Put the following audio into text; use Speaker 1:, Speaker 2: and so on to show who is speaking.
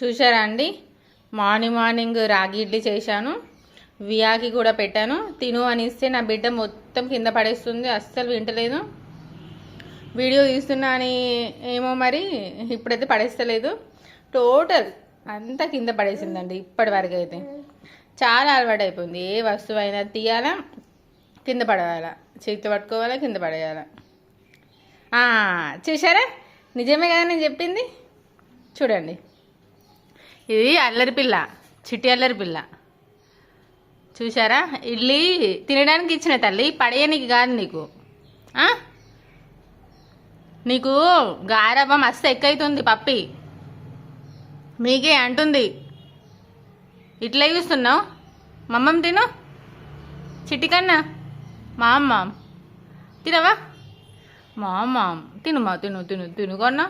Speaker 1: చూసారా అండి morning morning రాగి ఇడ్లీ చేశాను. వియాకి కూడా పెట్టాను. తిను అని ఇస్తే నా బిడ్డ మొత్తం కింద పడేస్తుంది. అస్సలు వింటలేదు. వీడియో తీస్తున్నా అని ఏమో మరి ఇప్పుడైతే పడేస్తలేదు. టోటల్ అంతా కింద పడేసిందండి ఇప్పటి వరకు అయితే. చాలా అలవాటు అయిపోయింది ఏ వస్తువు అయినా తీయాలా కింద పడేయాలా? చేతి పట్టుకోవాలా కింద పడేయాలా? చూసారా నిజమే కదా నేను చెప్పింది? చూడండి. ఇది అల్లరి పిల్ల చిట్టి అల్లరి పిల్ల. చూసారా ఇడ్లీ తినడానికి ఇచ్చిన తల్లి పడేయనికి కాదు నీకు. నీకు గారవం మస్తు ఎక్కువైతుంది పప్పి. మీకే అంటుంది. ఇట్లా చూస్తున్నావు? మమ్మం తిను. చిట్టి కన్నా. మా అమ్మ తినవా? మా అమ్మ తిను మా తిను తిను తినుకున్నా